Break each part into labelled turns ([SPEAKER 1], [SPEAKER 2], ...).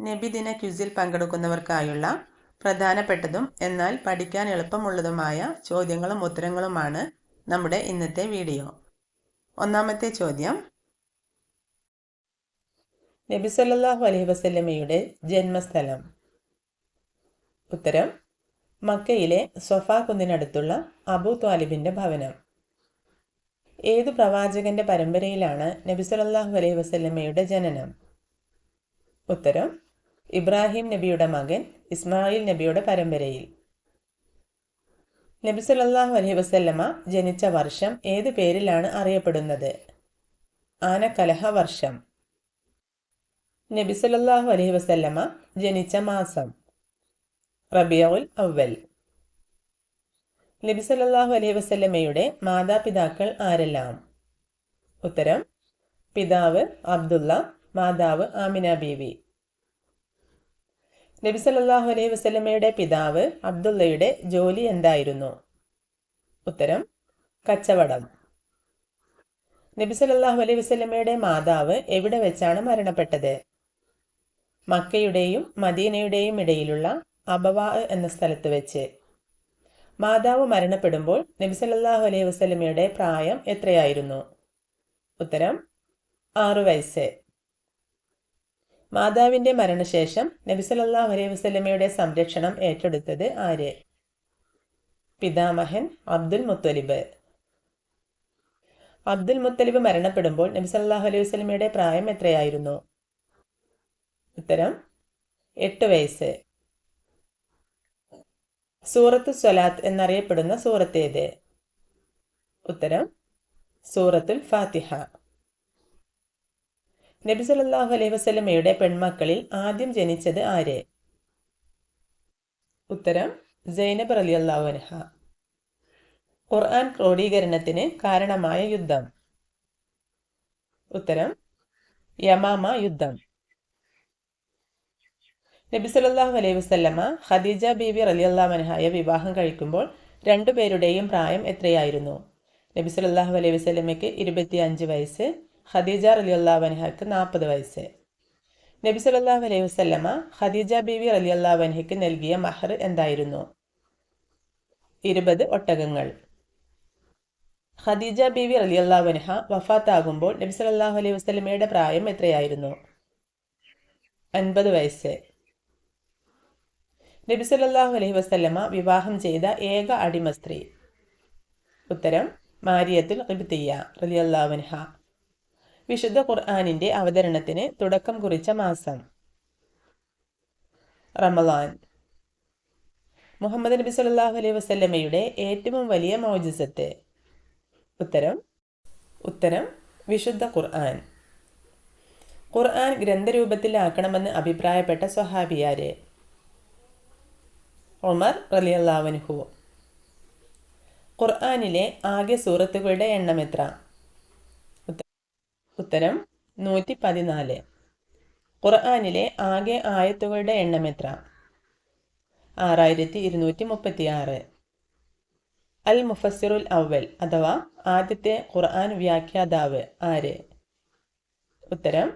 [SPEAKER 1] നബിദിന ക്യുസിൽ പങ്കെടുക്കുന്നവർക്കായുള്ള പ്രധാനപ്പെട്ടതും എന്നാൽ പഠിക്കാൻ എളുപ്പമുള്ളതുമായ ചോദ്യങ്ങളും ഉത്തരങ്ങളുമാണ് നമ്മുടെ ഇന്നത്തെ വീഡിയോ. ഒന്നാമത്തെ ചോദ്യം. നബി സല്ലാഹു അലൈഹി വസല്ലമയുടെ ജന്മസ്ഥലം. ഉത്തരം. മക്കയിലെ സൊഫ കുന്നിനടുത്തുള്ള അബു ത്വാലിബിന്റെ ഭവനം. ഏതു പ്രവാചകന്റെ പരമ്പരയിലാണ് നബി സല്ലല്ലാഹു അലൈഹി വസല്ലമയുടെ ജനനം? ഉത്തരം. ഇബ്രാഹിം നബിയുടെ മകൻ ഇസ്മായിൽ നബിയുടെ പരമ്പരയിൽ. നബി സല്ലല്ലാഹു അലൈഹി വസല്ലമ ജനിച്ച വർഷം ഏത് പേരിലാണ് അറിയപ്പെടുന്നത്? ആനക്കലഹ വർഷം. നബി സല്ലല്ലാഹു അലൈഹി വസല്ലമ ജനിച്ച മാസം റബിയുൽ അവൽ നബി സല്ലല്ലാഹു അലൈഹി വസല്ലമയുടെ മാതാപിതാക്കൾ ആരെല്ലാം? ഉത്തരം പിതാവ് അബ്ദുള്ള മാതാവ് ആമിന ബീവി. നബി സല്ലാഹു അലൈഹി വസ്ലമയുടെ പിതാവ് അബ്ദുള്ളയുടെ ജോലി എന്തായിരുന്നു? ഉത്തരം കച്ചവടം. നബി സല്ലാഹു അലൈഹി വസ്ലമയുടെ മാതാവ് എവിടെ വെച്ചാണ് മരണപ്പെട്ടത്? മക്കയുടെയും മദീനയുടെയും ഇടയിലുള്ള അബവാ എന്ന സ്ഥലത്ത് വെച്ച്. മാതാവ് മരണപ്പെടുമ്പോൾ നബി സല്ലാഹു അലൈഹി വസ്ലമയുടെ പ്രായം എത്രയായിരുന്നു? ഉത്തരം ആറു വയസ്സ്. മാതാവിന്റെ മരണശേഷം നബിസലല്ലാ അലൈഹി വസല്ലമയുടെ സംരക്ഷണം ഏറ്റെടുത്തത് ആര്? പിതാമഹൻ അബ്ദുൽ മുത്തലിബ്. അബ്ദുൽ മുത്തലിബ് മരണപ്പെടുമ്പോൾ നബി സല്ലല്ലാഹു അലൈഹി വസ്ലമയുടെ പ്രായം എത്രയായിരുന്നു? ഉത്തരം എട്ട് വയസ്സ്. സൂറത്ത് സ്വലാത്ത് എന്നറിയപ്പെടുന്ന സൂറത്ത് ഏത് ഉത്തരം സൂറത്തുൽ ഫാത്തിഹ. നബി സല്ലാഹു അലൈഹി വസ്ലമയുടെ പെൺമക്കളിൽ ആദ്യം ജനിച്ചത് ആരെ? ഉത്തരം സൈനബ് റളിയല്ലാഹു അൻഹ. ഖുർആൻ ക്രോഡീകരണത്തിന് കാരണമായ യുദ്ധം. ഉത്തരം യമാമ യുദ്ധം. നബി സല്ലാഹു അലൈഹി വസല്ലമ ഖദീജ ബീവി റളിയല്ലാഹു അൻഹയെ വിവാഹം കഴിക്കുമ്പോൾ രണ്ടുപേരുടെയും പ്രായം എത്രയായിരുന്നു? നബി സല്ലാഹു അലൈഹി വസല്ലമയ്ക്ക് ഇരുപത്തിയഞ്ച് വയസ്സ് ഖദീജ റളിയല്ലാഹു അൻഹയ്ക്ക് നാൽപ്പത് വയസ്സ്. നബി സല്ലല്ലാഹു അലൈഹി വസല്ലമ ഖദീജ ബീവി റളിയല്ലാഹു അൻഹയ്ക്ക് നൽകിയ മഹർ എന്തായിരുന്നു? ഇരുപത് ഒട്ടകങ്ങൾ. ഖദീജ ബീവി റളിയല്ലാഹു അൻഹ വഫാത്താകുമ്പോൾ നബി സല്ലല്ലാഹു അലൈഹി വസ്ലമയുടെ പ്രായം എത്രയായിരുന്നു? അൻപത് വയസ്സ്. നബി സല്ലല്ലാഹു അലൈഹി വസല്ലമ വിവാഹം ചെയ്ത ഏക അടിമ സ്ത്രീ. ഉത്തരം മാരിയത്തുൽ ഖിബ്തിയ റളിയല്ലാഹു അൻഹ. വിശുദ്ധ ഖുർആനിന്റെ അവതരണത്തിന് തുടക്കം കുറിച്ച മാസം. റമലാൻ മുഹമ്മദ് നബി സല്ലല്ലാഹു അലൈഹി വസല്ലമയുടെ ഏറ്റവും വലിയ മൗജിസത്ത്. ഉത്തരം ഉത്തരം വിശുദ്ധ ഖുർആൻ. ഖുർആൻ ഗ്രന്ഥരൂപത്തിലാക്കണമെന്ന് അഭിപ്രായപ്പെട്ട സ്വഹാബിയാര് ഉമർ റലിയല്ലാവൻഹു ഖുർആാനിലെ ആകെ സൂറത്തുകളുടെ എണ്ണം എത്ര? ഉത്തരം നൂറ്റി പതിനാല് ഖുർആാനിലെ ആകെ ആയത്തുകളുടെ എണ്ണം എത്ര? ആറായിരത്തി ഇരുന്നൂറ്റി മുപ്പത്തി ആറ് അൽ മുഫസ്സിറുൽ അവൽ അഥവാ ആദ്യത്തെ ഖുർആൻ വ്യാഖ്യാതാവ് ആര്? ഉത്തരം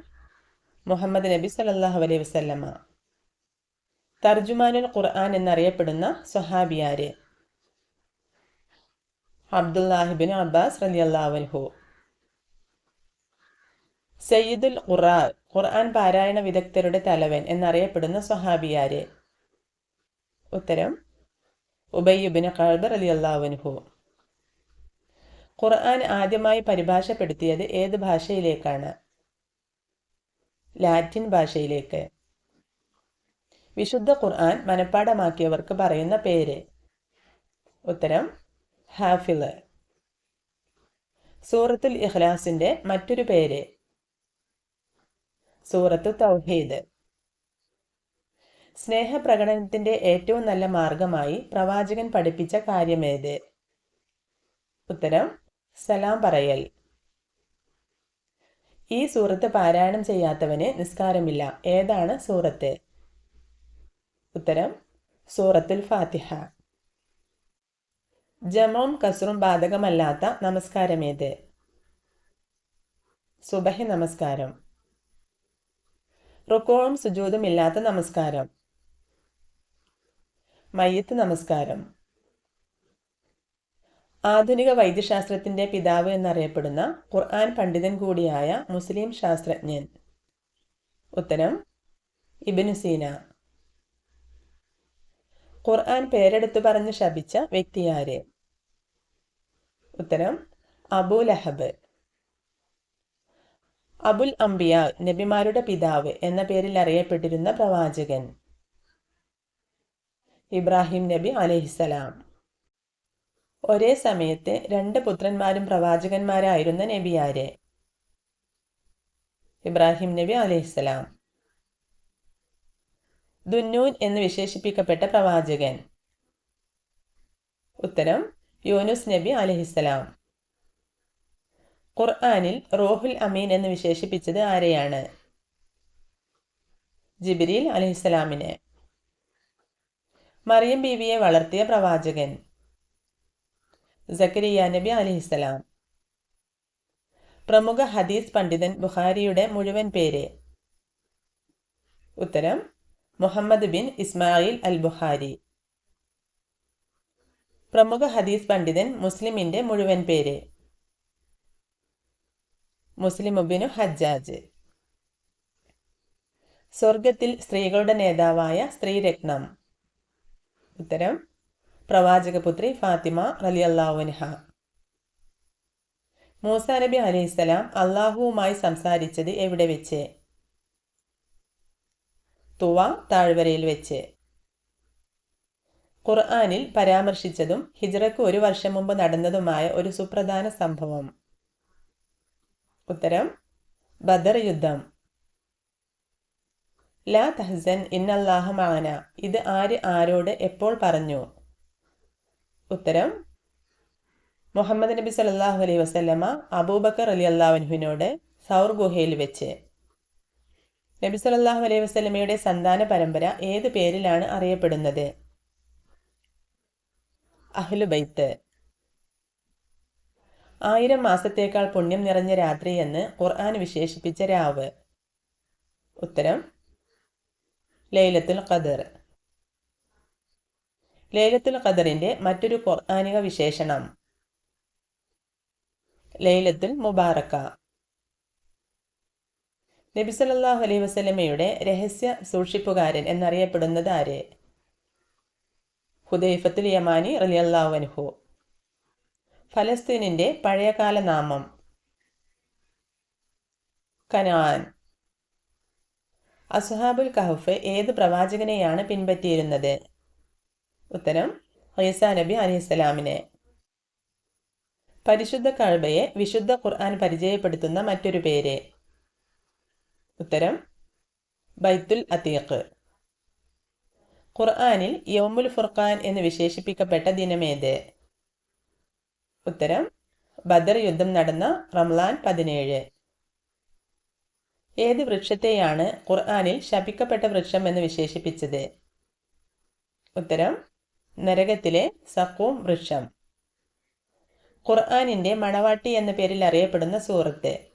[SPEAKER 1] മുഹമ്മദ് നബി സല്ലല്ലാഹു അലൈഹി വസല്ലമ. തർജുമാനുൽ ഖുർആൻ എന്നറിയപ്പെടുന്ന സ്വഹാബിയാര് അബ്ദുല്ലാഹിബിൻ അബ്ബാസ് റലിയല്ലാവൻഹു സയ്യിദുൽ ഖുറാ ഖുർആൻ പാരായണ വിദഗ്ധരുടെ തലവൻ എന്നറിയപ്പെടുന്ന സ്വഹാബിയാരെ. ഉത്തരം ഉബയ്യുബിൻ അലി റലിയല്ലാവൻഹു ഖുർആൻ ആദ്യമായി പരിഭാഷപ്പെടുത്തിയത് ഏത് ഭാഷയിലേക്കാണ്? ലാറ്റിൻ ഭാഷയിലേക്ക്. വിശുദ്ധ ഖുർആൻ മനഃപ്പാടമാക്കിയവർക്ക് പറയുന്ന പേര്. ഉത്തരം ഹാഫിൾ. സൂറത്തുൽ ഇഖ്ലാസിന്റെ മറ്റൊരു പേര്. സൂറത്തു തൗഹീദ്. സ്നേഹപ്രകടനത്തിന്റെ ഏറ്റവും നല്ല മാർഗമായി പ്രവാചകൻ പഠിപ്പിച്ച കാര്യമേത്? ഉത്തരം സലാം പറയൽ. ഈ സൂറത്ത് പാരായണം ചെയ്യാത്തവന് നിസ്കാരമില്ല. ഏതാണ് സൂറത്ത്? ഉത്തരം സൂറത്തുൽ ഫാത്തിഹ. ജമവും കസറും ബാധകമല്ലാത്ത നമസ്കാരമേത്? സുബഹി നമസ്കാരം. റുക്കോവും സുജൂതും ഇല്ലാത്ത നമസ്കാരം. മയ്യത്ത് നമസ്കാരം. ആധുനിക വൈദ്യശാസ്ത്രത്തിന്റെ പിതാവ് എന്നറിയപ്പെടുന്ന ഖുർആൻ പണ്ഡിതൻ കൂടിയായ മുസ്ലിം ശാസ്ത്രജ്ഞൻ. ഉത്തരം ഇബിനുസീന ഖുർആൻ പേരെടുത്തു പറഞ്ഞ് ശപിച്ച വ്യക്തിയാര്? ഉത്തരം അബു ലഹബ്. അബുൽ അംബിയ നബിമാരുടെ പിതാവ് എന്ന പേരിൽ അറിയപ്പെട്ടിരുന്ന പ്രവാചകൻ. ഇബ്രാഹിം നബി അലഹിസലാം ഒരേ സമയത്ത് രണ്ട് പുത്രന്മാരും പ്രവാചകന്മാരായിരുന്ന നബിയാരെ? ഇബ്രാഹിം നബി അലഹിസലാം ദുന്നൂൻ എന്ന് വിശേഷിപ്പിക്കപ്പെട്ട പ്രവാചകൻ. ഉത്തരം യൂനുസ് നബി അലഹിസലാം ഖുർആാനിൽ റോഹുൽ അമീൻ എന്ന് വിശേഷിപ്പിച്ചത് ആരെയാണ്? ജിബിരിൽ അലഹിസ്സലാമിനെ. മറിയം ബീവിയെ വളർത്തിയ പ്രവാചകൻ. സക്കരിയ നബി അലഹിസലാം പ്രമുഖ ഹദീസ് പണ്ഡിതൻ ബുഖാരിയുടെ മുഴുവൻ പേര്. ഉത്തരം Muhammad bin Ismail al Bukhari പ്രമുഖ ഹദീസ് പണ്ഡിതൻ മുസ്ലിമിന്റെ മുഴുവൻ പേര്. മുസ്ലിമുബിനു ഹജ്ജാജ്. സ്വർഗത്തിൽ സ്ത്രീകളുടെ നേതാവായ സ്ത്രീരത്നം. ഉത്തരം പ്രവാചകപുത്രി ഫാത്തിമ അലി അള്ളാഹുൻഹ മൂസ നബി അലൈഹിസ്സലാം അള്ളാഹുവുമായി സംസാരിച്ചത് എവിടെ വെച്ച്? തുവ താഴ്വരയിൽ വെച്ച്. ഖുർആാനിൽ പരാമർശിച്ചതും ഹിജ്റക്ക് ഒരു വർഷം മുമ്പ് നടന്നതുമായ ഒരു സുപ്രധാന സംഭവം. ഉത്തരം ബദർ യുദ്ധം. ലാ തഹസൻ ഇന്നല്ലാഹ മാന. ഇത് ആര് ആരോട് എപ്പോൾ പറഞ്ഞു? ഉത്തരം മുഹമ്മദ് നബി സല്ലാഹു അലൈഹി വസ്ലമ അബൂബക്കർ അലി അള്ളാഹുവിനോട് സൗർ ഗുഹയിൽ വെച്ച്. നബി സല്ലാഹു അലൈഹി വസ്ലമയുടെ സന്താന പരമ്പര ഏത് പേരിലാണ് അറിയപ്പെടുന്നത്? അഹ്ലുബൈത്ത്. ആയിരം മാസത്തേക്കാൾ പുണ്യം നിറഞ്ഞ രാത്രി എന്ന് ഖുർആൻ വിശേഷിപ്പിച്ച രാവ്. ഉത്തരം ലൈലത്തുൽ ഖദർ. ലൈലത്തുൽ ഖദറിന്റെ മറ്റൊരു ഖുർആാനിക വിശേഷണം. ലൈലത്തുൽ മുബാറക്ക. നബി സല്ലല്ലാഹു അലൈഹി വസല്ലമയുടെ രഹസ്യ സൂക്ഷിപ്പുകാരൻ എന്നറിയപ്പെടുന്നത് ആരെ? ഹുദൈഫത്തുൽ യമാനി റളിയല്ലാഹു അൻഹു. ഫലസ്തീനിന്റെ പഴയകാല നാമം. കനാൻ. അസുഹാബുൽ കഹഫ് ഏത് പ്രവാചകനെയാണ് പിൻപറ്റിയിരുന്നത്? ഉത്തരം ഹൈസ നബി അലിസ്ലാമിനെ പരിശുദ്ധ കഴബയെ വിശുദ്ധ ഖുർആൻ പരിചയപ്പെടുത്തുന്ന മറ്റൊരു പേര്. ഉത്തരം ബൈത്തുൽ അതീഖ്. ഖുർആാനിൽ യോമുൽ ഫുർഖാൻ എന്ന് വിശേഷിപ്പിക്കപ്പെട്ട ദിനമേത്? ഉത്തരം ബദർ യുദ്ധം നടന്ന റംലാൻ പതിനേഴ്. ഏത് വൃക്ഷത്തെയാണ് ഖുർആാനിൽ ശപിക്കപ്പെട്ട വൃക്ഷം എന്ന് വിശേഷിപ്പിച്ചത്? ഉത്തരം നരകത്തിലെ സക്കൂം വൃക്ഷം. ഖുർആനിന്റെ മണവാട്ടി എന്ന പേരിൽ അറിയപ്പെടുന്ന സൂറത്ത്.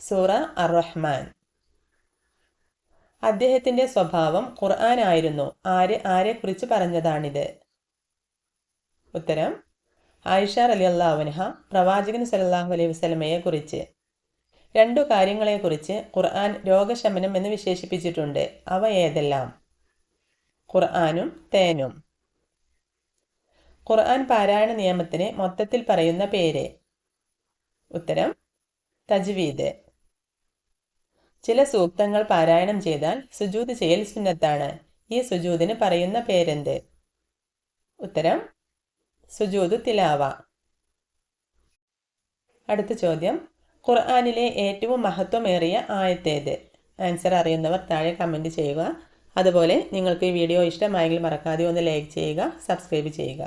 [SPEAKER 1] സൂറ അർ റഹ്മാൻ അദ്ദേഹത്തിന്റെ സ്വഭാവം ഖുർആൻ ആയിരുന്നു. ആര് ആരെക്കുറിച്ച് പറഞ്ഞതാണിത്? ഉത്തരം ആയിഷ അലി അള്ളാഹുനഹ പ്രവാചകൻ സലല്ലാഹു അലൈഹി വസ്ലമയെക്കുറിച്ച് രണ്ടു കാര്യങ്ങളെക്കുറിച്ച് ഖുർആൻ രോഗശമനം എന്ന് വിശേഷിപ്പിച്ചിട്ടുണ്ട്. അവ ഏതെല്ലാം? ഖുർആാനും തേനും. ഖുർആൻ പാരായണ നിയമത്തിന് മൊത്തത്തിൽ പറയുന്ന പേര്. ഉത്തരം തജ്വീദ്. ചില സൂക്തങ്ങൾ പാരായണം ചെയ്താൽ സുജൂത് ചെയ്യൽ സുന്നത്താണ്. ഈ സുജൂതിന് പറയുന്ന പേരെന്ത്? ഉത്തരം സുജൂദ് തിലാവ അടുത്ത ചോദ്യം. ഖുർആാനിലെ ഏറ്റവും മഹത്വമേറിയ ആയത്തേത്. ആൻസർ അറിയുന്നവർ താഴെ കമന്റ് ചെയ്യുക. അതുപോലെ നിങ്ങൾക്ക് ഈ വീഡിയോ ഇഷ്ടമായെങ്കിൽ മറക്കാതെ ഒന്ന് ലൈക്ക് ചെയ്യുക സബ്സ്ക്രൈബ് ചെയ്യുക.